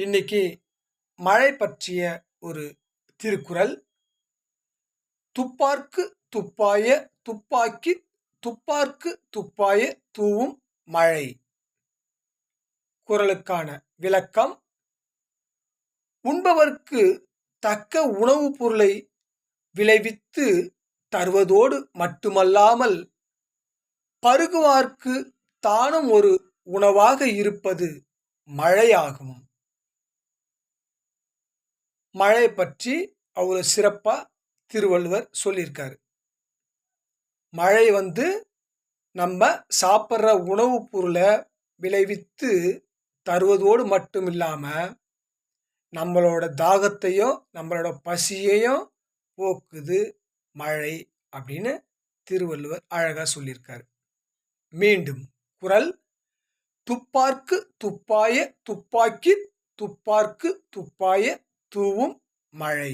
இன்னைக்கு மழை பற்றிய ஒரு திருக்குறள். துப்பார்க்கு துப்பாய துப்பாக்கி துப்பார்க்கு துப்பாய தூவும் மழை. குரலுக்கான விளக்கம். உண்பவர்க்கு தக்க உணவுப் பொருளை விளைவித்து தருவதோடு மட்டுமல்லாமல் பருகுவார்க்கு தானும் ஒரு உணவாக இருப்பது மழையாகும். மழை பற்றி அவ்வளோ சிறப்பாக திருவள்ளுவர் சொல்லியிருக்காரு. மழை வந்து நம்ம சாப்பிட்ற உணவுப் பொருளை விளைவித்து தருவதோடு மட்டும் இல்லாமல் நம்மளோட தாகத்தையும் நம்மளோட பசியையும் போக்குது மழை அப்படின்னு திருவள்ளுவர் அழகாக சொல்லியிருக்காரு. மீண்டும் குரல் துப்பார்க்கு துப்பாய துப்பாக்கி துப்பார்க்கு துப்பாய தூவும் மழை.